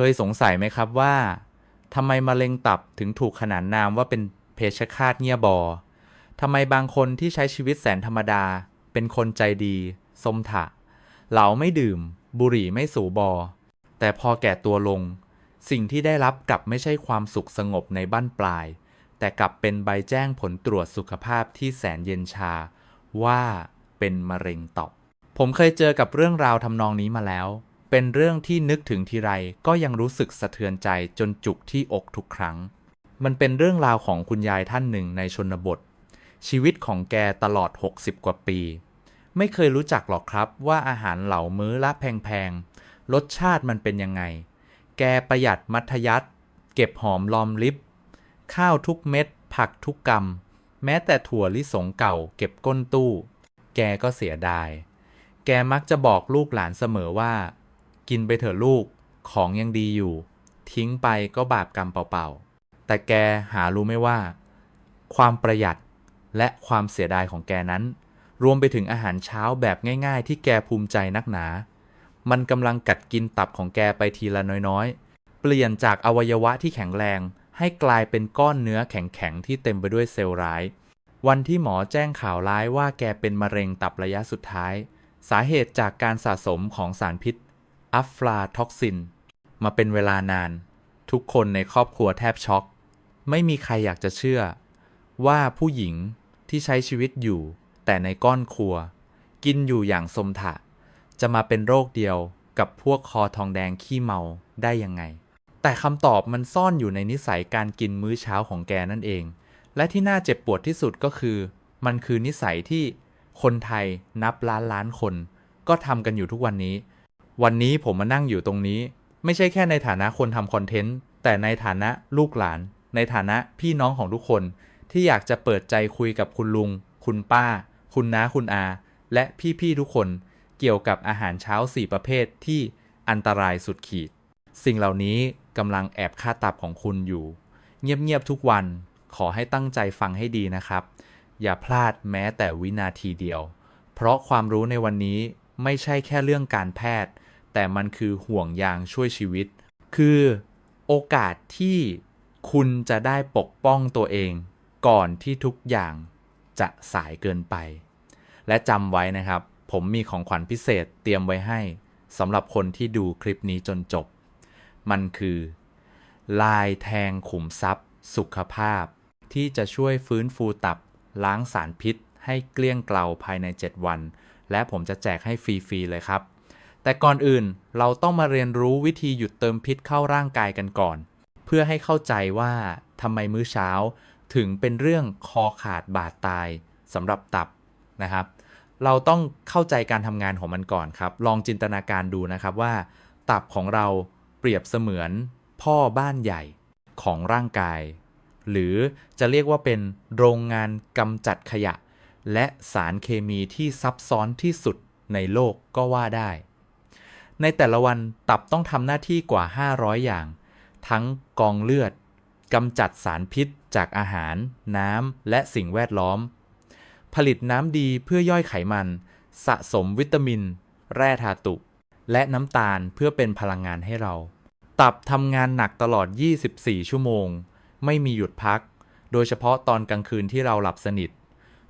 เคยสงสัยไหมครับว่าทำไมมะเร็งตับถึงถูกขนานนามว่าเป็นเพชฌฆาตเงียบอทำไมบางคนที่ใช้ชีวิตแสนธรรมดา เป็นคนใจดีสมถะ เหลาไม่ดื่ม บุหรี่ไม่สูบอ แต่พอแก่ตัวลง สิ่งที่ได้รับกลับไม่ใช่ความสุขสงบในบั้นปลาย แต่กลับเป็นใบแจ้งผลตรวจสุขภาพที่แสนเย็นชา ว่าเป็นมะเร็งตับผมเคยเจอกับเรื่องราวทำนองนี้มาแล้ว เป็นเรื่องที่นึกถึงทีไรก็ยังรู้สึกสะเทือนใจจนจุกที่อกทุกครั้ง มันเป็นเรื่องราวของคุณยายท่านหนึ่งในชนบท ชีวิตของแกตลอด 60 กว่าปี ไม่เคยรู้จักหรอกครับว่าอาหารเหล่ามื้อละแพงๆ รสชาติมันเป็นยังไง แกประหยัดมัธยัติเก็บหอมรอมริบ ข้าวทุกเม็ด ผักทุกกำแม้แต่ถั่วลิสงเก่าเก็บก้นตู้ แกก็เสียดาย แกมักจะบอกลูกหลานเสมอว่า กินไปเถอะลูกของยังดีอยู่ ทิ้งไปก็บาปกรรมเปล่าๆ แต่แกหารู้ไม่ว่า ความประหยัดและความเสียดายของแกนั้น รวมไปถึงอาหารเช้าแบบง่ายๆ ที่แกภูมิใจนักหนา มันกำลังกัดกินตับของแกไปทีละน้อยๆ เปลี่ยนจากอวัยวะที่แข็งแรงให้กลายเป็นก้อนเนื้อแข็งๆ ที่เต็มไปด้วยเซลล์ร้าย วันที่หมอแจ้งข่าวร้ายว่าแกเป็นมะเร็งตับระยะสุดท้าย สาเหตุจากการสะสมของสารพิษ อัฟลาท็อกซิน มาเป็นเวลานาน ทุกคนในครอบครัวแทบช็อก ไม่มีใครอยากจะเชื่อ ว่าผู้หญิงที่ใช้ชีวิตอยู่ แต่ในก้อนครัว กินอยู่อย่างสมถะ จะมาเป็นโรคเดียวกับพวกคอทองแดงขี้เมาได้ยังไง แต่คำตอบมันซ่อนอยู่ในนิสัยการกินมื้อเช้าของแกนั่นเอง และที่น่าเจ็บปวดที่สุดก็คือ มันคือนิสัยที่คนไทยนับล้านล้านคน ก็ทำกันอยู่ทุกวันนี้ วันนี้ผมมานั่งอยู่ตรงนี้ ไม่ใช่แค่ในฐานะคนทำคอนเทนต์ แต่ในฐานะลูกหลาน ในฐานะพี่น้องของทุกคน ที่อยากจะเปิดใจคุยกับคุณลุง คุณป้า คุณน้าคุณอา และพี่ๆทุกคนเกี่ยวกับอาหารเช้า 4 ประเภทที่อันตรายสุดขีด สิ่งเหล่านี้กำลังแอบฆ่าตับของคุณอยู่ เงียบๆทุกวันขอให้ตั้งใจฟังให้ดีนะครับ อย่าพลาดแม้แต่วินาทีเดียว เพราะความรู้ในวันนี้ไม่ใช่แค่เรื่องการแพทย์ แต่มันคือห่วงยางช่วยชีวิต คือโอกาสที่คุณจะได้ปกป้องตัวเอง ก่อนที่ทุกอย่างจะสายเกินไป และจำไว้นะครับ ผมมีของขวัญพิเศษเตรียมไว้ให้สำหรับคนที่ดูคลิปนี้จนจบ มันคือ ลายแทงขุมทรัพย์ สุขภาพ ที่จะช่วยฟื้นฟูตับ ล้างสารพิษ ให้เกลี้ยงเกลาภายใน 7 วัน และผมจะแจกให้ฟรี ๆ เลยครับ แต่ก่อนอื่นเราต้องมาเรียนรู้วิธีหยุดเติมพิษเข้าร่างกายกันก่อน เพื่อให้เข้าใจว่าทำไมมื้อเช้าถึงเป็นเรื่องคอขาดบาดตายสำหรับตับนะครับ เราต้องเข้าใจการทำงานของมันก่อนครับ ลองจินตนาการดูนะครับว่า ตับของเราเปรียบเสมือนพ่อบ้านใหญ่ของร่างกาย หรือจะเรียกว่าเป็นโรงงานกำจัดขยะ และสารเคมีที่ซับซ้อนที่สุดในโลกก็ว่าได้ ในแต่ละวันตับต้องทำหน้าที่กว่า 500 อย่าง ทั้งกองเลือดกำจัดสารพิษจากอาหาร น้ำ และสิ่งแวดล้อม ผลิตน้ำดีเพื่อย่อยไขมัน สะสมวิตามิน แร่ธาตุ และน้ำตาลเพื่อเป็นพลังงานให้เรา ตับทำงานหนักตลอด 24 ชั่วโมง ไม่มีหยุดพัก โดยเฉพาะตอนกลางคืนที่เราหลับสนิท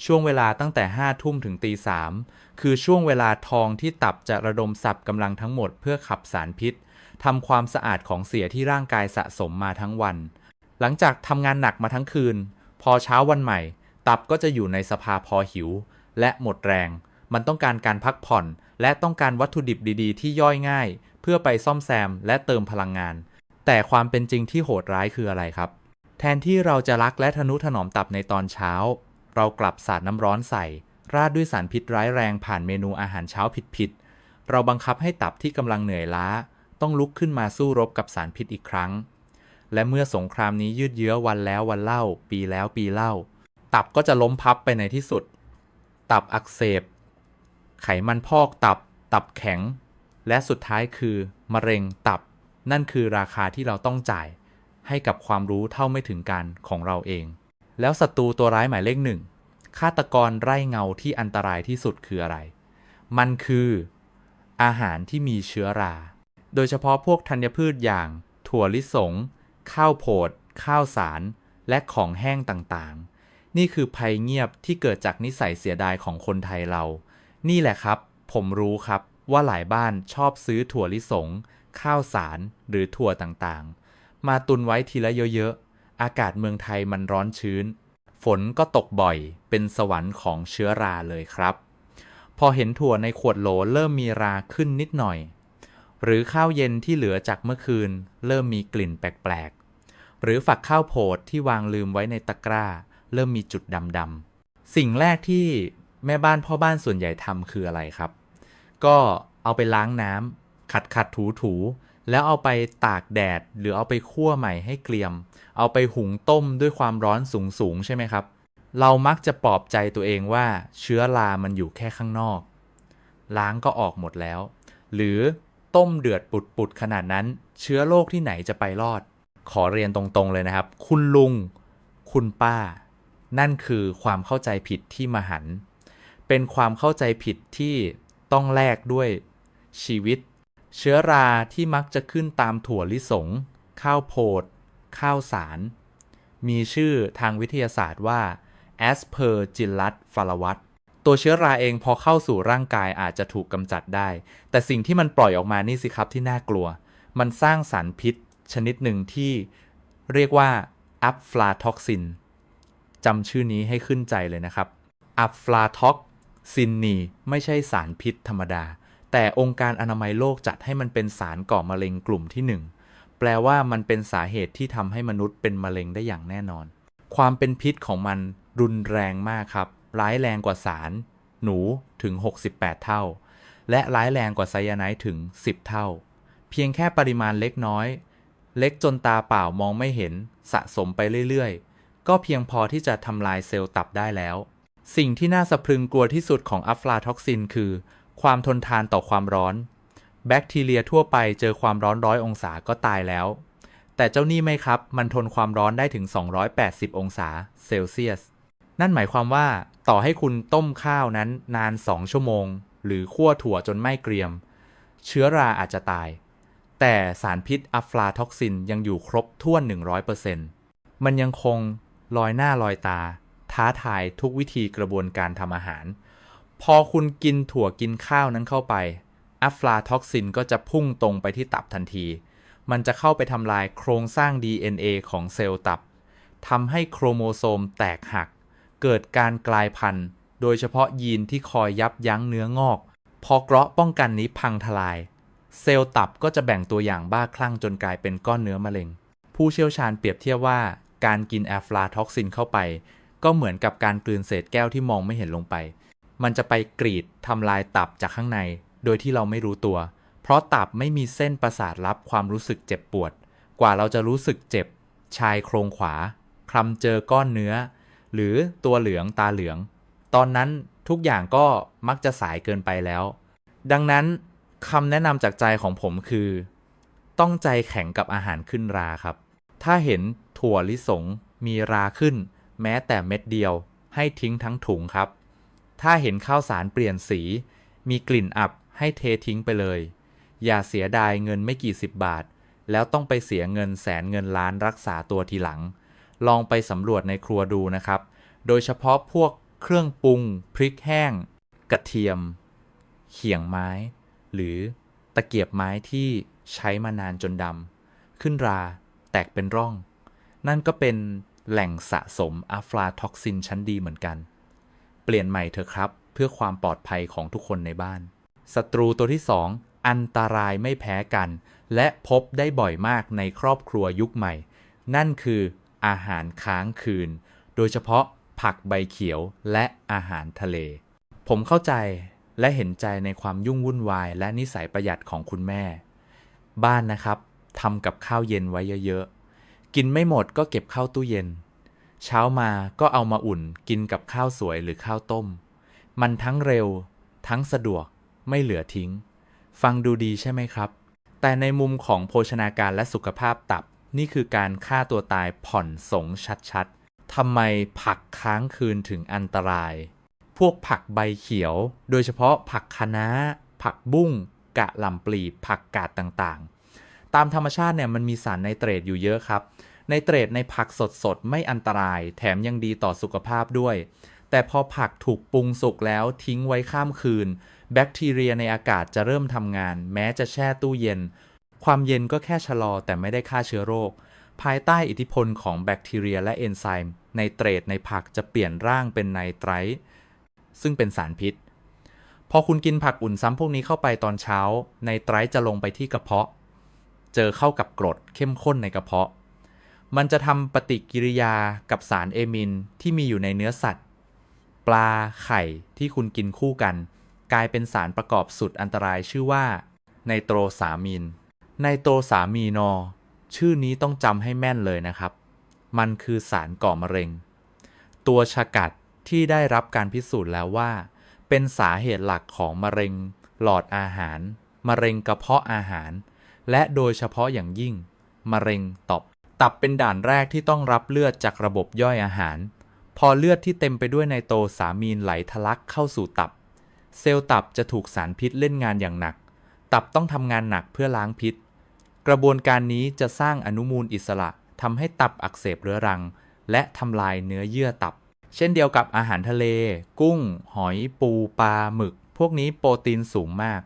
ช่วงเวลาตั้งแต่5ทุ่มถึงตีสามคือช่วงเวลาทองที่ตับจะระดมสับกำลังทั้งหมดเพื่อขับสารพิษทำความสะอาดของเสียที่ร่างกายสะสมมาทั้งวัน หลังจากทำงานหนักมาทั้งคืน พอเช้าวันใหม่ ตับก็จะอยู่ในสภาพอหิว และหมดแรง มันต้องการการพักผ่อน และต้องการวัตถุดิบดีๆ ที่ย่อยง่าย เพื่อไปซ่อมแซมและเติมพลังงาน แต่ความเป็นจริงที่โหดร้ายคืออะไรครับ แทนที่เราจะรักและทนุถนอมตับในตอนเช้า เรากลับสาดน้ำร้อนใส่ ราดด้วยสารพิษร้ายแรงผ่านเมนูอาหารเช้าผิดๆ เราบังคับให้ตับที่กำลังเหนื่อยล้า ต้องลุกขึ้นมาสู้รบกับสารพิษอีกครั้ง และเมื่อสงครามนี้ยืดเยื้อวันแล้ววันเล่า ปีแล้วปีเล่า ตับก็จะล้มพับไปในที่สุด ตับอักเสบ ไขมันพอกตับ ตับแข็ง และสุดท้ายคือ มะเร็งตับ นั่นคือราคาที่เราต้องจ่าย ให้กับความรู้เท่าไม่ถึงการของเราเอง แล้วศัตรูตัวร้ายหมายเลขหนึ่งฆาตกรไร่เงาที่อันตรายที่สุดคืออะไร มันคืออาหารที่มีเชื้อรา โดยเฉพาะพวกธัญพืชอย่าง ถั่วลิสง ข้าวโพด ข้าวสาร และของแห้งต่างๆ นี่คือภัยเงียบที่เกิดจากนิสัยเสียดายของคนไทยเรา นี่แหละครับ ผมรู้ครับว่าหลายบ้านชอบซื้อถั่วลิสง ข้าวสาร หรือถั่วต่างๆ มาตุนไว้ทีละเยอะๆ อากาศเมืองไทยมันร้อนชื้น ฝนก็ตกบ่อย เป็นสวรรค์ของเชื้อราเลยครับ พอเห็นถั่วในขวดโหลเริ่มมีราขึ้นนิดหน่อย หรือข้าวเย็นที่เหลือจากเมื่อคืน เริ่มมีกลิ่นแปลกๆ หรือฝักข้าวโพดที่วางลืมไว้ในตะกร้า เริ่มมีจุดดำๆ สิ่งแรกที่แม่บ้านพ่อบ้านส่วนใหญ่ทำคืออะไรครับ ก็เอาไปล้างน้ำขัดขัดถูถู แล้วเอาไปตากแดด หรือเอาไปคั่วใหม่ให้เกรียม เอาไปหุงต้มด้วยความร้อนสูงสูงๆใช่ไหมครับ เรามักจะปลอบใจตัวเองว่าเชื้อรามันอยู่แค่ข้างนอก ล้างก็ออกหมดแล้ว หรือต้มเดือดปุดๆขนาดนั้น เชื้อโรคที่ไหนจะไปรอด ขอเรียนตรงๆเลยนะครับ คุณลุง คุณป้า นั่นคือความเข้าใจผิดที่มหัน เป็นความเข้าใจผิดที่ต้องแลกด้วยชีวิต เชื้อราที่มักจะขึ้นตามถั่วลิสง ข้าวโพด ข้าวสาร มีชื่อทางวิทยาศาสตร์ว่า Aspergillus flavus ตัวเชื้อราเองพอเข้าสู่ร่างกายอาจจะถูกกำจัดได้ แต่สิ่งที่มันปล่อยออกมานี่สิครับที่น่ากลัว มันสร้างสารพิษชนิดหนึ่งที่เรียกว่าอัฟลาท็อกซินจำชื่อนี้ให้ขึ้นใจเลยนะครับอัฟลาท็อกซินนีไม่ใช่สารพิษธรรมดา แต่องค์การอนามัยโลกจัดให้มันเป็นสารก่อมะเร็งกลุ่มที่หนึ่งแปลว่ามันเป็นสาเหตุที่ทำให้มนุษย์เป็นมะเร็งได้อย่างแน่นอน ความเป็นพิษของมันรุนแรงมากครับ ร้ายแรงกว่าสาร หนูถึง 68 เท่า และร้ายแรงกว่าไซยาไนด์ถึง 10 เท่า เพียงแค่ปริมาณเล็กน้อย เล็กจนตาเปล่ามองไม่เห็น สะสมไปเรื่อยๆ ก็เพียงพอที่จะทำลายเซลล์ตับได้แล้ว สิ่งที่น่าสะพรึงกลัวที่สุดของอัฟลาท็อกซินคือ ความทนทานต่อความร้อน แบคทีเรียทั่วไปเจอความร้อนร้อยองศาก็ตายแล้ว แต่เจ้านี่ไม่ครับ มันทนความร้อนได้ถึง 280 องศาเซลเซียส นั่นหมายความว่าต่อให้คุณต้มข้าวนั้นนาน 2 ชั่วโมง หรือคั่วถั่วจนไม้เกรียม เชื้อราอาจจะตาย แต่สารพิษอะฟลาท็อกซินยังอยู่ครบถ้วน 100%มันยังคงลอยหน้าลอยตา ท้าทายทุกวิธีกระบวนการทำอาหาร พอคุณกินถั่วกินข้าวนั้นเข้าไปอะฟลาท็อกซินก็จะพุ่งตรงไปที่ตับทันที มันจะเข้าไปทำลายโครงสร้าง DNA ของเซลล์ตับทำให้โครโมโซมแตกหัก เกิดการกลายพันธุ์ โดยเฉพาะยีนที่คอยยับยั้งเนื้องอก พอเกราะป้องกันนี้พังทลาย เซลล์ตับก็จะแบ่งตัวอย่างบ้าคลั่งจนกลายเป็นก้อนเนื้อมะเร็ง ผู้เชี่ยวชาญเปรียบเทียบว่า การกินแอฟลาท็อกซินเข้าไป ก็เหมือนกับการกลืนเศษแก้วที่มองไม่เห็นลงไป มันจะไปกรีดทำลายตับจากข้างใน โดยที่เราไม่รู้ตัว เพราะตับไม่มีเส้นประสาทรับความรู้สึกเจ็บปวด กว่าเราจะรู้สึกเจ็บ ชายโครงขวาคลำเจอก้อนเนื้อ หรือตัวเหลืองตาเหลือง ตอนนั้นทุกอย่างก็มักจะสายเกินไปแล้ว ดังนั้นคำแนะนำจากใจของผมคือ ต้องใจแข็งกับอาหารขึ้นราครับ ถ้าเห็นถั่วลิสงมีราขึ้น แม้แต่เม็ดเดียว ให้ทิ้งทั้งถุงครับ ถ้าเห็นข้าวสารเปลี่ยนสี มีกลิ่นอับให้เททิ้งไปเลย อย่าเสียดายเงินไม่กี่สิบบาท แล้วต้องไปเสียเงินแสนเงินล้านรักษาตัวทีหลัง ลองไปสำรวจในครัวดูนะครับ โดยเฉพาะพวกเครื่องปรุง พริกแห้ง กระเทียม เขียงไม้ หรือตะเกียบไม้ที่ใช้มานานจนดำขึ้นราแตกเป็นร่อง นั่นก็เป็นแหล่งสะสมอะฟลาท็อกซินชั้นดีเหมือนกัน ปลี่ยนใหม่เถอะครับ เพื่อความปลอดภัยของทุกคนในบ้านศัตรูตัวที่ 2 อันตรายไม่แพ้กัน และพบได้บ่อยมากในครอบครัวยุคใหม่ นั่นคืออาหารค้างคืน โดยเฉพาะผักใบเขียวและอาหารทะเล ผมเข้าใจและเห็นใจในความยุ่งวุ่นวาย และนิสัยประหยัดของคุณแม่ บ้านนะครับทำกับข้าวเย็นไว้เยอะๆ กินไม่หมดก็เก็บเข้าตู้เย็น เช้ามาก็เอามาอุ่นกินกับข้าวสวยหรือข้าวต้ม มันทั้งเร็ว ทั้งสะดวก ไม่เหลือทิ้ง ฟังดูดีใช่ไหมครับ แต่ในมุมของโภชนาการและสุขภาพตับนี่คือการฆ่าตัวตายผ่อนสงชัดๆทำไมผักค้างคืนถึงอันตราย พวกผักใบเขียว โดยเฉพาะผักคะน้า ผักบุ้ง กะหล่ำปลีผักกาดต่างๆ ตามธรรมชาติเนี่ยมันมีสารไนเตรตอยู่เยอะครับ ไนเตรตในผักสดๆ ไม่อันตราย แถมยังดีต่อสุขภาพด้วย แต่พอผักถูกปรุงสุกแล้วทิ้งไว้ข้ามคืน แบคทีเรียในอากาศจะเริ่มทำงาน แม้จะแช่ตู้เย็น ความเย็นก็แค่ชะลอแต่ไม่ได้ฆ่าเชื้อโรค ภายใต้อิทธิพลของแบคทีเรียและเอนไซม์ไนเตรตในผักจะเปลี่ยนร่างเป็นไนไตรซึ่งเป็นสารพิษ พอคุณกินผักอุ่นซ้ำพวกนี้เข้าไปตอนเช้า ไนไตรท์จะลงไปที่กระเพาะ เจอเข้ากับกรดเข้มข้นในกระเพาะ มันจะทำปฏิกิริยากับสารเอมินที่มีอยู่ในเนื้อสัตว์ ปลาไข่ที่คุณกินคู่กัน กลายเป็นสารประกอบสุดอันตรายชื่อว่าไนโตรสามีนไนโตรสามีนอ ชื่อนี้ต้องจำให้แม่นเลยนะครับ มันคือสารก่อมะเร็ง ตัวฉกัดที่ได้รับการพิสูจน์แล้วว่า เป็นสาเหตุหลักของมะเร็ง หลอดอาหาร มะเร็งกระเพาะอาหาร และโดยเฉพาะอย่างยิ่ง มะเร็งตับ ตับเป็นด่านแรกที่ต้องรับเลือดจากระบบย่อยอาหาร พอเลือดที่เต็มไปด้วยไนโตรสามีนไหลทะลักเข้าสู่ตับ เซลล์ตับจะถูกสารพิษเล่นงานอย่างหนัก ตับต้องทำงานหนักเพื่อล้างพิษ กระบวนการนี้จะสร้างอนุมูลอิสระทำให้ตับอักเสบเรื้อรัง และทำลายเนื้อเยื่อตับ เช่นเดียวกับอาหารทะเล กุ้ง หอย ปูปลาหมึก พวกนี้โปรตีนสูงมาก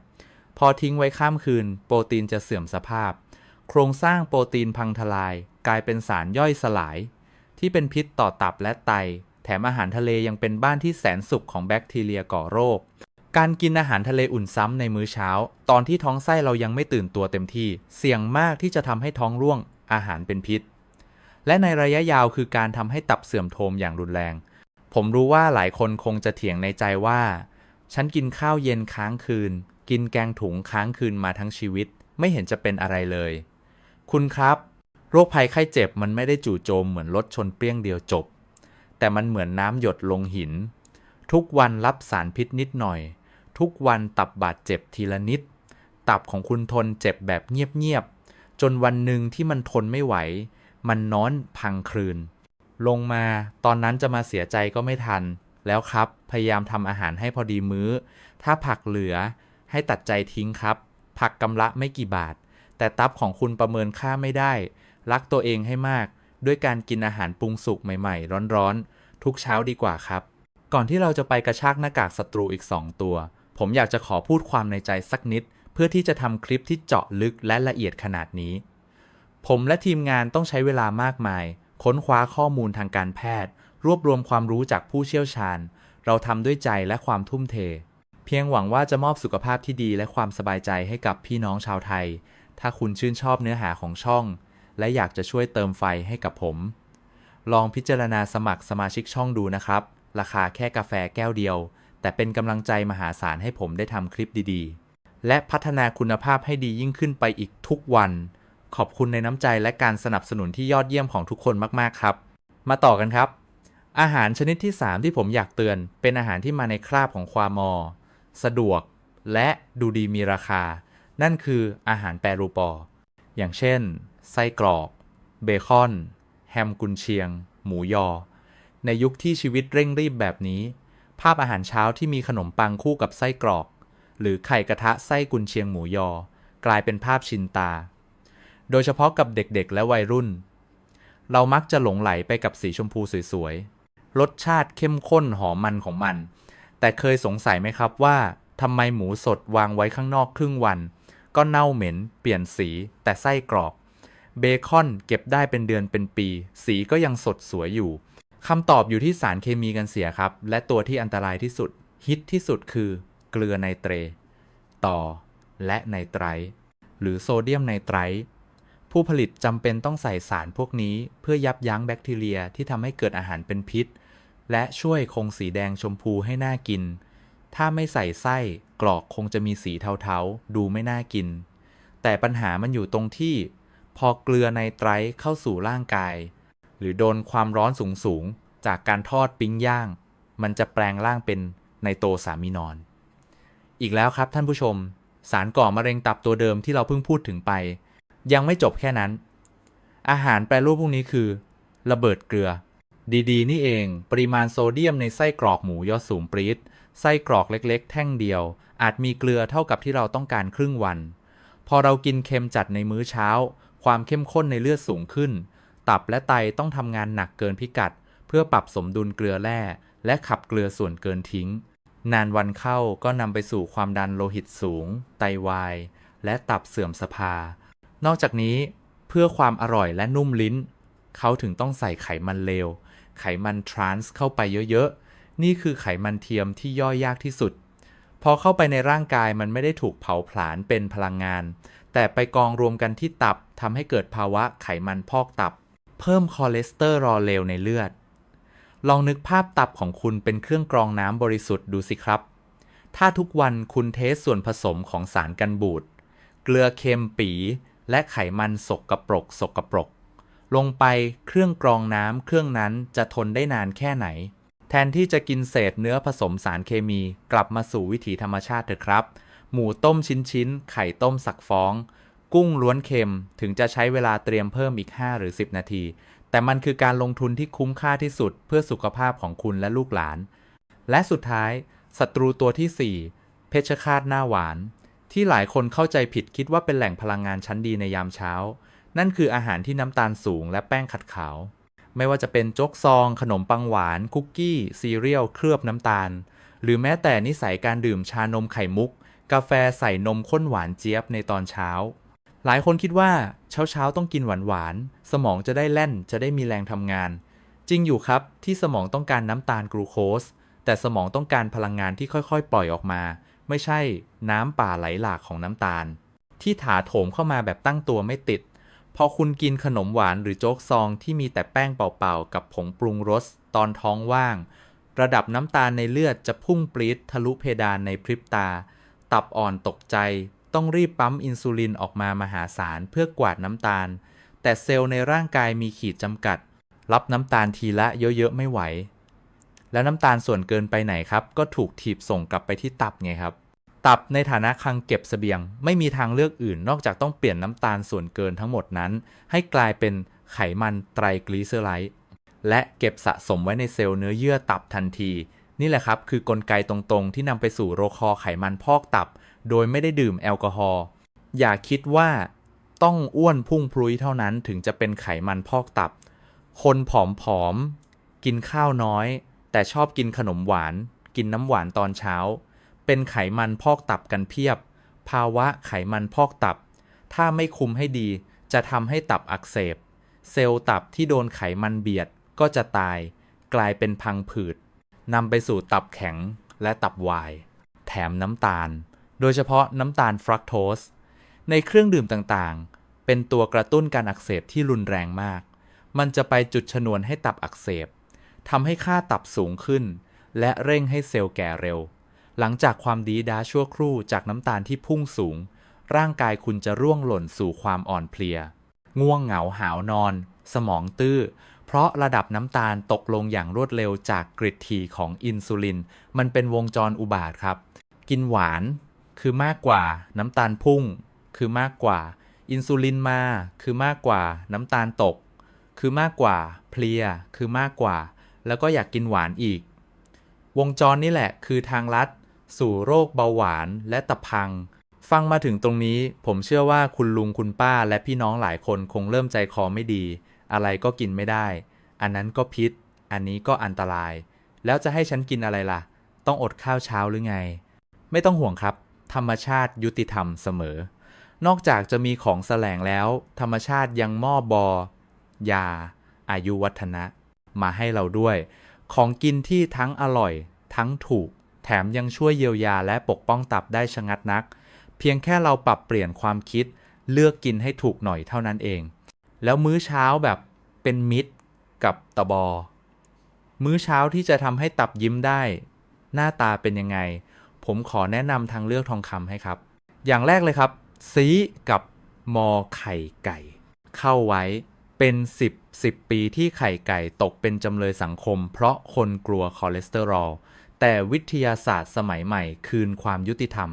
พอทิ้งไว้ข้ามคืน โปรตีนจะเสื่อมสภาพ โครงสร้างโปรตีนพังทลาย กลายเป็นสารย่อยสลาย ที่เป็นพิษต่อตับและไต แถมอาหารทะเลยังเป็นบ้านที่แสนสุขของแบคทีเรียก่อโรค การกินอาหารทะเลอุ่นซ้ำในมื้อเช้า ตอนที่ท้องไส้เรายังไม่ตื่นตัวเต็มที่ เสี่ยงมากที่จะทำให้ท้องร่วง อาหารเป็นพิษ และในระยะยาวคือการทำให้ตับเสื่อมโทรมอย่างรุนแรง ผมรู้ว่าหลายคนคงจะเถียงในใจว่า ฉันกินข้าวเย็นค้างคืน กินแกงถุงค้างคืนมาทั้งชีวิต ไม่เห็นจะเป็นอะไรเลย คุณครับ โรคภัยไข้เจ็บมันไม่ได้จู่โจมเหมือนรถชนเปรี้ยงเดียวจบ แต่มันเหมือนน้ำหยดลงหิน ทุกวันรับสารพิษนิดหน่อย ทุกวันตับบาดเจ็บทีละนิด ตับของคุณทนเจ็บแบบเงียบๆ จนวันหนึ่งที่มันทนไม่ไหว มันนอนพังคลืน ลงมาตอนนั้นจะมาเสียใจก็ไม่ทัน แล้วครับ พยายามทำอาหารให้พอดีมื้อ ถ้าผักเหลือให้ตัดใจทิ้งครับ ผักกำละไม่กี่บาท แต่ตับของคุณประเมินค่าไม่ได้ รักตัวเองให้มาก ด้วยการกินอาหารปรุงสุกใหม่ๆ ร้อนๆ ทุกเช้าดีกว่าครับ ก่อนที่เราจะไปกระชากหน้ากากศัตรูอีก 2 ตัว ผมอยากจะขอพูดความในใจสักนิด เพื่อที่จะทำคลิปที่เจาะลึกและละเอียดขนาดนี้ ผมและทีมงานต้องใช้เวลามากมาย ค้นคว้าข้อมูลทางการแพทย์ รวบรวมความรู้จากผู้เชี่ยวชาญ เราทำด้วยใจและความทุ่มเท เพียงหวังว่าจะมอบสุขภาพที่ดีและความสบายใจให้กับพี่น้องชาวไทยถ้าคุณชื่นชอบเนื้อหาของช่อง และอยากจะช่วยเติมไฟให้กับผม ลองพิจารณาสมัครสมาชิกช่องดูนะครับ ราคาแค่กาแฟแก้วเดียว แต่เป็นกำลังใจมหาศาลให้ผมได้ทำคลิปดีๆ และพัฒนาคุณภาพให้ดียิ่งขึ้นไปอีกทุกวัน ขอบคุณในน้ำใจและการสนับสนุนที่ยอดเยี่ยมของทุกคนมากๆครับ มาต่อกันครับ อาหารชนิดที่ 3 ที่ผมอยากเตือน เป็นอาหารที่มาในคราบของความมอ สะดวก และดูดีมีราคา นั่นคืออาหารแปรรูปอ อย่างเช่น ไส้กรอก เบคอน แฮมกุนเชียง หมูยอ ในยุคที่ชีวิตเร่งรีบแบบนี้ ภาพอาหารเช้าที่มีขนมปังคู่กับไส้กรอก หรือไข่กระทะไส้กุนเชียงหมูยอ กลายเป็นภาพชินตา โดยเฉพาะกับเด็กๆ และวัยรุ่น เรามักจะหลงไหลไปกับสีชมพูสวยๆ รสชาติเข้มข้นหอมมันของมัน แต่เคยสงสัยไหมครับว่าทำไมหมูสดวางไว้ข้างนอกครึ่งวัน ก็เน่าเหม็น เปลี่ยนสีแต่ไส้กรอบ เบคอนเก็บได้เป็นเดือนเป็นปี สีก็ยังสดสวยอยู่คำตอบอยู่ที่สารเคมีกันเสียครับ และตัวที่อันตรายที่สุด ฮิตที่สุดคือเกลือไนเตร ต่อ และไนไตรท์หรือโซเดียมไนไตรท์ผู้ผลิตจำเป็นต้องใส่สารพวกนี้ เพื่อยับยั้งแบคทีเรียที่ทำให้เกิดอาหารเป็นพิษ และช่วยคงสีแดงชมพูให้น่ากิน ถ้าไม่ใส่ไส้กรอกคงจะมีสีเทาๆ ดูไม่น่ากิน แต่ปัญหามันอยู่ตรงที่ พอเกลือไนไตรเข้าสู่ร่างกาย หรือโดนความร้อนสูงๆ จากการทอดปิ้งย่าง มันจะแปลงร่างเป็นไนโตรสามีนอน อีกแล้วครับท่านผู้ชม สารก่อมะเร็งตับตัวเดิมที่เราเพิ่งพูดถึงไป ยังไม่จบแค่นั้น อาหารแปรรูปพวกนี้คือ ระเบิดเกลือ ดีๆ นี่เอง ปริมาณโซเดียมในไส้กรอกหมูยอดสูงปรีดไส้กรอกเล็ก ๆ แท่งเดียว อาจมีเกลือเท่ากับที่เราต้องการครึ่งวัน พอเรากินเค็มจัดในมื้อเช้า ความเข้มข้นในเลือดสูงขึ้น ตับและไตต้องทำงานหนักเกินพิกัด เพื่อปรับสมดุลเกลือแร่ และขับเกลือส่วนเกินทิ้ง นานวันเข้าก็นำไปสู่ความดันโลหิตสูง ไตวาย และตับเสื่อมสภา นอกจากนี้ เพื่อความอร่อยและนุ่มลิ้น เขาถึงต้องใส่ไขมันเลว ไขมันทรานส์เข้าไปเยอะๆ นี่คือไขมันเทียมที่ย่อยยากที่สุด พอเข้าไปในร่างกายมันไม่ได้ถูกเผาผลาญเป็นพลังงาน แต่ไปกองรวมกันที่ตับทำให้เกิดภาวะไขมันพอกตับ เพิ่มคอเลสเตอรอลเลวในเลือด ลองนึกภาพตับของคุณเป็นเครื่องกรองน้ำบริสุทธิ์ดูสิครับ ถ้าทุกวันคุณเทสส่วนผสมของสารกันบูด เกลือเค็มปี และไขมันสกกปรกสกกปรก ลงไปเครื่องกรองน้ำเครื่องนั้นจะทนได้นานแค่ไหน แทนที่จะกินเศษเนื้อผสมสารเคมี กลับมาสู่วิถีธรรมชาติเถอะครับ หมูต้มชิ้นๆ ไข่ต้มสักฟอง กุ้งล้วนเค็มถึงจะใช้เวลาเตรียมเพิ่มอีก 5 หรือ 10 นาที แต่มันคือการลงทุนที่คุ้มค่าที่สุดเพื่อสุขภาพของคุณและลูกหลาน และสุดท้ายศัตรูตัวที่ 4 เพชฌฆาตหน้าหวาน ที่หลายคนเข้าใจผิดคิดว่าเป็นแหล่งพลังงานชั้นดีในยามเช้า นั่นคืออาหารที่น้ำตาลสูงและแป้งขัดขาว ไม่ว่าจะเป็นโจ๊กซอง ขนมปังหวาน คุกกี้ ซีเรียล เคลือบน้ำตาล หรือแม้แต่นิสัยการดื่มชานมไข่มุก กาแฟใส่นมข้นหวานเจี๊ยบในตอนเช้า หลายคนคิดว่าเช้าเช้าต้องกินหวานหวานสมองจะได้แล่นจะได้มีแรงทำงาน จริงอยู่ครับที่สมองต้องการน้ำตาลกลูโคส แต่สมองต้องการพลังงานที่ค่อยๆ ปล่อยออกมา ไม่ใช่น้ำป่าไหลหลากของน้ำตาล ที่ถาโถมเข้ามาแบบตั้งตัวไม่ติดพอคุณกินขนมหวานหรือโจ๊กซองที่มีแต่แป้งเปล่าๆ กับผงปรุงรสตอนท้องว่าง ระดับน้ำตาลในเลือดจะพุ่งปรี๊ดทะลุเพดานในพริบตา ตับอ่อนตกใจ ต้องรีบปั๊มอินซูลินออกมามหาศาลเพื่อกวาดน้ำตาล แต่เซลล์ในร่างกายมีขีดจำกัด รับน้ำตาลทีละเยอะๆไม่ไหว แล้วน้ำตาลส่วนเกินไปไหนครับ ก็ถูกถีบส่งกลับไปที่ตับไงครับ ตับในฐานะคลังเก็บสเสบียง ไม่มีทางเลือกอื่น นอกจากต้องเปลี่ยนน้ำตาลส่วนเกินทั้งหมดนั้น ให้กลายเป็นไขมันไตรกลีเซอไรด์และเก็บสะสมไว้ในเซลล์เนื้อเยื่อตับทันที นี่แหละครับ คือกลไกตรงๆ ที่นำไปสู่โรคอไขมันพอกตับ โดยไม่ได้ดื่มแอลกอฮอล์อย่าคิดว่าต้องอ้วนพุ่งพลุยเท่านั้นถึงจะเป็นไขมันพอกตับ คนผอมๆ กินข้าวน้อย แต่ชอบกินขนมหวาน กินน้ำหวานตอนเช้า เป็นไขมันพอกตับกันเพียบ ภาวะไขมันพอกตับ ถ้าไม่คุมให้ดีจะทำให้ตับอักเสบ เซลล์ตับที่โดนไขมันเบียดก็จะตาย กลายเป็นพังผืด นำไปสู่ตับแข็งและตับวาย แถมน้ำตาล โดยเฉพาะน้ำตาลฟรักโตส ในเครื่องดื่มต่างๆ เป็นตัวกระตุ้นการอักเสบที่รุนแรงมาก มันจะไปจุดชนวนให้ตับอักเสบทำให้ค่าตับสูงขึ้น และเร่งให้เซลล์แก่เร็ว หลังจากความดีด้าชั่วครู่จากน้ำตาลที่พุ่งสูง ร่างกายคุณจะร่วงหล่นสู่ความอ่อนเพลีย ง่วงเหงาหาวนอน สมองตื้อ เพราะระดับน้ำตาลตกลงอย่างรวดเร็วจากกริดถี่ของอินซูลิน มันเป็นวงจรอุบาทครับ กินหวานคือมากกว่าน้ำตาลพุ่ง คือมากกว่า อินซูลินมา คือมากกว่าน้ำตาลตก คือมากกว่าเพลีย คือมากกว่า แล้วก็อยากกินหวานอีก วงจรนี่แหละคือทางลัด สู่โรคเบาหวานและตะพัง ฟังมาถึงตรงนี้ ผมเชื่อว่าคุณลุงคุณป้าและพี่น้องหลายคนคงเริ่มใจคอไม่ดี อะไรก็กินไม่ได้ อันนั้นก็พิษ อันนี้ก็อันตราย แล้วจะให้ฉันกินอะไรล่ะ ต้องอดข้าวเช้าหรือไง ไม่ต้องห่วงครับ ธรรมชาติยุติธรรมเสมอ นอกจากจะมีของแสลงแล้ว ธรรมชาติยังมอบบอยา อายุวัฒนะ มาให้เราด้วย ของกินที่ทั้งอร่อย ทั้งถูก แถมยังช่วยเยียวยาและปกป้องตับได้ชะงัดนัก เพียงแค่เราปรับเปลี่ยนความคิด เลือกกินให้ถูกหน่อยเท่านั้นเอง แล้วมื้อเช้าแบบเป็นมิตรกับตะบอ มื้อเช้าที่จะทำให้ตับยิ้มได้ หน้าตาเป็นยังไง ผมขอแนะนำทางเลือกทองคำให้ครับ อย่างแรกเลยครับ ซีกับมอไข่ไก่ เข้าไว้เป็น 10 10 ปีที่ไข่ไก่ตกเป็นจำเลยสังคม เพราะคนกลัวคอเลสเตอรอล แต่วิทยาศาสตร์สมัยใหม่คืนความยุติธรรม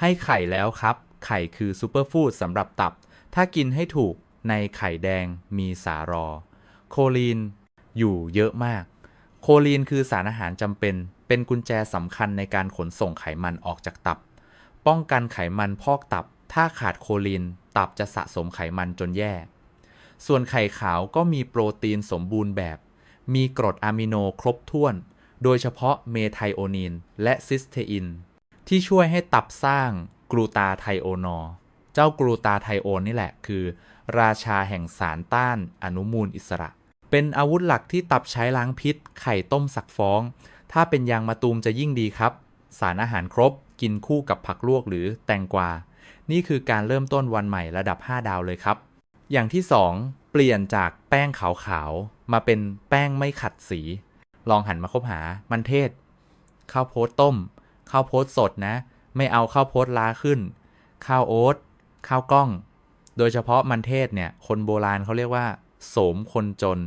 ให้ไข่แล้วครับ ไข่คือซูเปอร์ฟู้ดสำหรับตับ ถ้ากินให้ถูก ในไข่แดงมีสารอ โคลีนอยู่เยอะมาก โคลีนคือสารอาหารจำเป็น เป็นกุญแจสำคัญในการขนส่งไขมันออกจากตับ ป้องกันไขมันพอกตับ ถ้าขาดโคลีน ตับจะสะสมไขมันจนแย่ ส่วนไข่ขาวก็มีโปรตีนสมบูรณ์แบบ มีกรดอะมิโนครบถ้วน โดยเฉพาะเมไทโอนีนและซิสเทอิน ที่ช่วยให้ตับสร้างกลูตาไทโอนอเจ้ากลูตาไทโอนนี่แหละคือ ราชาแห่งสารต้านอนุมูลอิสระ เป็นอาวุธหลักที่ตับใช้ล้างพิษ ไข่ต้มสักฟอง ถ้าเป็นยางมะตูมจะยิ่งดีครับ สารอาหารครบ กินคู่กับผักลวกหรือแตงกวา นี่คือการเริ่มต้นวันใหม่ระดับ 5 ดาวเลยครับ อย่างที่ 2 เปลี่ยนจากแป้งขาวๆมาเป็นแป้งไม่ขัดสี ลองหันมาคบหา มันเทศ ข้าวโพดต้ม ข้าวโพดสดนะ ไม่เอาข้าวโพดล้าขึ้น ข้าวโอ๊ตข้าวกล้อง โดยเฉพาะมันเทศเนี่ย คนโบราณเขาเรียกว่าโสมคนจน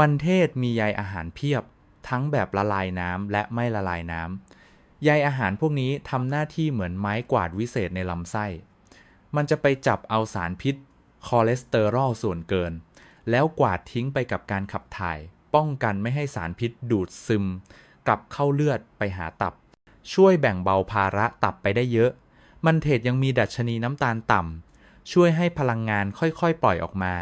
มันเทศมีใยอาหารเพียบ ทั้งแบบละลายน้ำและไม่ละลายน้ำใยอาหารพวกนี้ทำหน้าที่เหมือนไม้กวาดวิเศษในลำไส้ มันจะไปจับเอาสารพิษคอเลสเตอรอลส่วนเกิน แล้วกวาดทิ้งไปกับการขับถ่าย ป้องกันไม่ให้สารพิษดูดซึม กลับเข้าเลือดไปหาตับ ช่วยแบ่งเบาภาระตับไปได้เยอะ มันเทศยังมีดัชนีน้ำตาลต่ำ ช่วยให้พลังงานค่อยๆ ปล่อยออกมา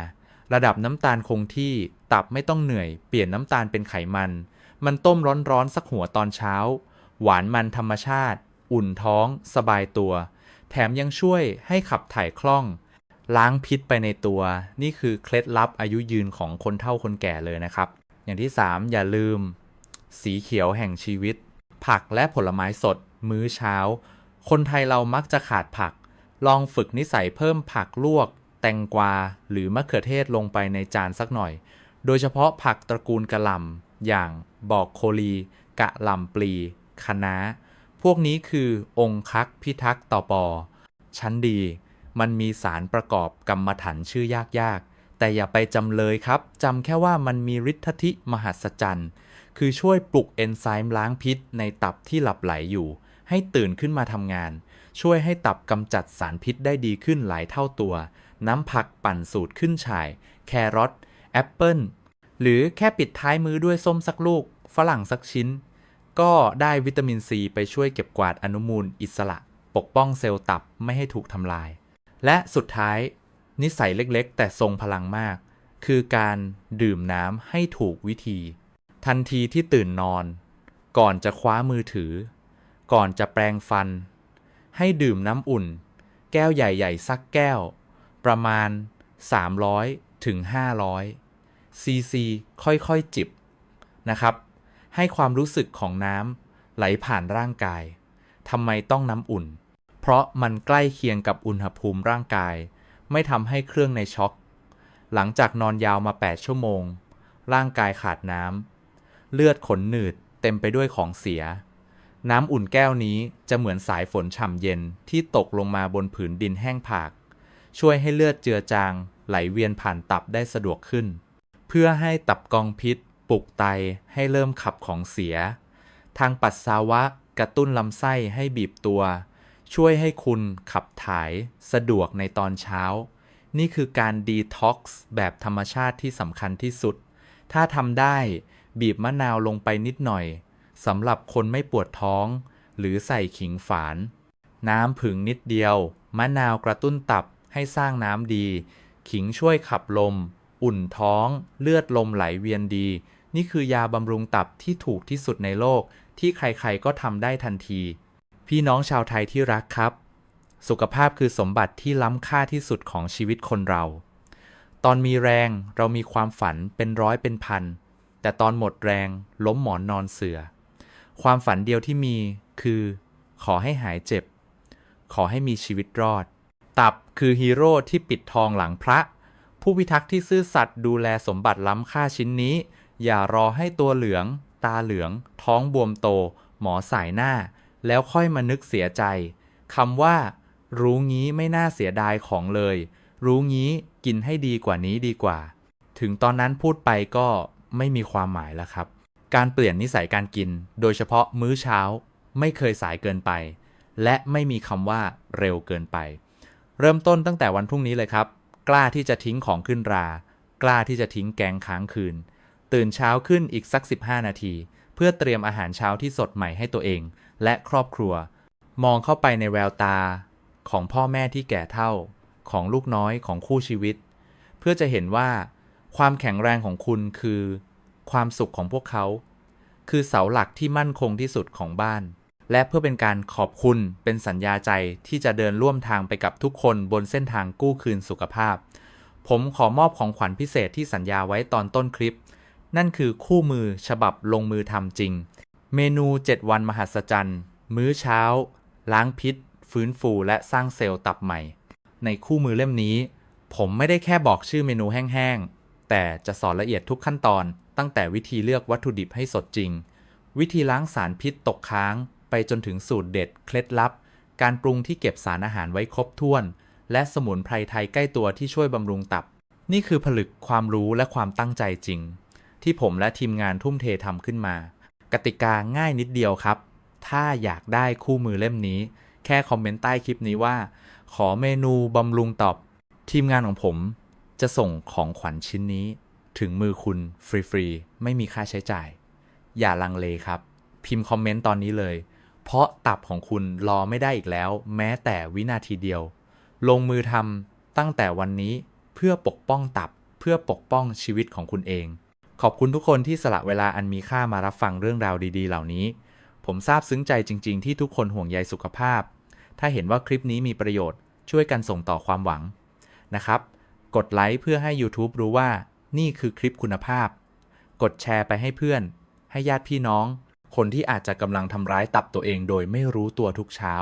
ระดับน้ำตาลคงที่ ตับไม่ต้องเหนื่อย เปลี่ยนน้ำตาลเป็นไขมัน มันต้มร้อนๆ สักหัวตอนเช้า หวานมันธรรมชาติ อุ่นท้อง สบายตัว แถมยังช่วยให้ขับถ่ายคล่อง ล้างพิษไปในตัว นี่คือเคล็ดลับอายุยืนของคนเฒ่าคนแก่เลยนะครับ อย่างที่ 3 อย่าลืม สีเขียวแห่งชีวิต ผักและผลไม้สด มื้อเช้า คนไทยเรามักจะขาดผัก ลองฝึกนิสัยเพิ่มผักลวก แตงกวา หรือมะเขือเทศลงไปในจานสักหน่อย โดยเฉพาะผักตระกูลกะหล่ำอย่างบอกโคลี กะหล่ำปลีคะน้า พวกนี้คือองค์คักพิทักษ์ต่อปอ ชั้นดี มันมีสารประกอบกรรมฐานชื่อยากๆ แต่อย่าไปจำเลยครับ จำแค่ว่ามันมีฤทธิมหัศจรรย์ คือช่วยปลุกเอนไซม์ล้างพิษในตับที่หลับไหลอยู่ ให้ตื่นขึ้นมาทำงาน ช่วยให้ตับกำจัดสารพิษได้ดีขึ้นหลายเท่าตัว น้ำผักปั่นสูตรขึ้นฉ่าย แครอทแอปเปิลหรือแค่ปิดท้ายมือด้วยส้มสักลูก ฝรั่งสักชิ้น ก็ได้วิตามินซีไปช่วยเก็บกวาดอนุมูลอิสระ ปกป้องเซลล์ตับไม่ให้ถูกทำลาย และสุดท้าย นิสัยเล็กๆ แต่ทรงพลังมาก คือการดื่มน้ำให้ถูกวิธี ทันทีที่ตื่นนอน ก่อนจะคว้ามือถือ ก่อนจะแปรงฟัน ให้ดื่มน้ำอุ่น แก้วใหญ่ๆสักแก้ว ประมาณ 300ถึง500ซีซีค่อยๆจิบนะครับ ให้ความรู้สึกของน้ำไหลผ่านร่างกายทำไมต้องน้ำอุ่น เพราะมันใกล้เคียงกับอุณหภูมิร่างกาย ไม่ทำให้เครื่องในช็อก หลังจากนอนยาวมา 8 ชั่วโมง ร่างกายขาดน้ำเลือดขนหนืดเต็มไปด้วยของเสีย น้ำอุ่นแก้วนี้จะเหมือนสายฝนฉ่ำเย็นที่ตกลงมาบนผืนดินแห้งผาก ช่วยให้เลือดเจือจางไหลเวียนผ่านตับได้สะดวกขึ้น เพื่อให้ตับกองพิษปลุกไตให้เริ่มขับของเสีย ทางปัสสาวะกระตุ้นลำไส้ให้บีบตัว ช่วยให้คุณขับถ่ายสะดวกในตอนเช้า นี่คือการดีท็อกซ์แบบธรรมชาติที่สำคัญที่สุด ถ้าทำได้บีบมะนาวลงไปนิดหน่อย สำหรับคนไม่ปวดท้อง หรือใส่ขิงฝาน น้ำผึ่งนิดเดียว มะนาวกระตุ้นตับให้สร้างน้ำดี ขิงช่วยขับลม อุ่นท้อง เลือดลมไหลเวียนดี นี่คือยาบำรุงตับที่ถูกที่สุดในโลก ที่ใครๆก็ทำได้ทันที พี่น้องชาวไทยที่รักครับ สุขภาพคือสมบัติที่ล้ำค่าที่สุดของชีวิตคนเรา ตอนมีแรงเรามีความฝันเป็นร้อยเป็นพันแต่ตอนหมดแรงล้มหมอนนอนเสือ ความฝันเดียวที่มีคือขอให้หายเจ็บ ขอให้มีชีวิตรอด ตับคือฮีโร่ที่ปิดทองหลังพระ ผู้พิทักษ์ที่ซื่อสัตย์ดูแลสมบัติล้ำค่าชิ้นนี้ อย่ารอให้ตัวเหลือง ตาเหลือง ท้องบวมโต หมอสายหน้า แล้วค่อยมานึกเสียใจคำว่า รู้งี้ไม่น่าเสียดายของเลย รู้งี้กินให้ดีกว่านี้ดีกว่า ถึงตอนนั้นพูดไปก็ไม่มีความหมายแล้วครับ การเปลี่ยนนิสัยการกิน โดยเฉพาะมื้อเช้าไม่เคยสายเกินไป และไม่มีคำว่าเร็วเกินไป เริ่มต้นตั้งแต่วันพรุ่งนี้เลยครับ กล้าที่จะทิ้งของขึ้นรา กล้าที่จะทิ้งแกงค้างคืน ตื่นเช้าขึ้นอีกสัก 15 นาที เพื่อเตรียมอาหารเช้าที่สดใหม่ให้ตัวเอง และครอบครัว มองเข้าไปในแววตา ของพ่อแม่ที่แก่เท่า ของลูกน้อยของคู่ชีวิต เพื่อจะเห็นว่า ความแข็งแรงของคุณคือ ความสุขของพวกเขา คือเสาหลักที่มั่นคงที่สุดของบ้าน และเพื่อเป็นการขอบคุณเป็นสัญญาใจที่จะเดินร่วมทางไปกับทุกคนบนเส้นทางกู้คืนสุขภาพ ผมขอมอบของขวัญพิเศษที่สัญญาไว้ตอนต้นคลิป นั่นคือคู่มือฉบับลงมือทำจริง เมนู 7 วันมหัศจรรย์ มื้อเช้า ล้างพิษ ฟื้นฟูและสร้างเซลล์ตับใหม่ ในคู่มือเล่มนี้ ผมไม่ได้แค่บอกชื่อเมนูแห้งๆแต่จะสอนละเอียดทุกขั้นตอน ตั้งแต่วิธีเลือกวัตถุดิบให้สดจริง วิธีล้างสารพิษตกค้าง ไปจนถึงสูตรเด็ด เคล็ดลับ การปรุงที่เก็บสารอาหารไว้ครบถ้วน และสมุนไพรไทยใกล้ตัวที่ช่วยบำรุงตับ นี่คือผลึกความรู้และความตั้งใจจริง ที่ผมและทีมงานทุ่มเททำขึ้นมา กติกาง่ายนิดเดียวครับ ถ้าอยากได้คู่มือเล่มนี้ แค่คอมเมนต์ใต้คลิปนี้ว่า ขอเมนูบำรุงตอบทีมงานของผมจะส่งของขวัญชิ้นนี้ ถึงมือคุณฟรีๆ ไม่มีค่าใช้จ่าย อย่าลังเลครับ พิมพ์คอมเมนต์ตอนนี้เลย เพราะตับของคุณรอไม่ได้อีกแล้ว แม้แต่วินาทีเดียว ลงมือทำตั้งแต่วันนี้เพื่อปกป้องตับเพื่อปกป้องชีวิตของคุณเอง ขอบคุณทุกคนที่สละเวลาอันมีค่ามารับฟังเรื่องราวดี ๆ เหล่านี้ ผมซาบซึ้งใจจริง ๆ ที่ทุกคนห่วงใยสุขภาพ ถ้าเห็นว่าคลิปนี้มีประโยชน์ช่วยกันส่งต่อความหวังนะครับ กดไลค์เพื่อให้ YouTube รู้ว่า นี่คือคลิปคุณภาพ กดแชร์ไปให้เพื่อน ให้ญาติพี่น้อง คนที่อาจจะกำลังทำร้ายตับตัวเองโดยไม่รู้ตัวทุกเช้า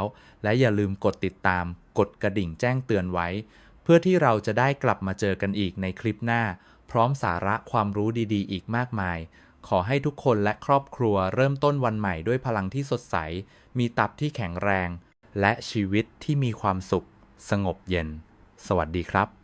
และอย่าลืมกดติดตาม กดกระดิ่งแจ้งเตือนไว้ เพื่อที่เราจะได้กลับมาเจอกันอีกในคลิปหน้า พร้อมสาระความรู้ดีๆ อีกมากมาย ขอให้ทุกคนและครอบครัวเริ่มต้นวันใหม่ด้วยพลังที่สดใส มีตับที่แข็งแรง และชีวิตที่มีความสุข สงบเย็น สวัสดีครับ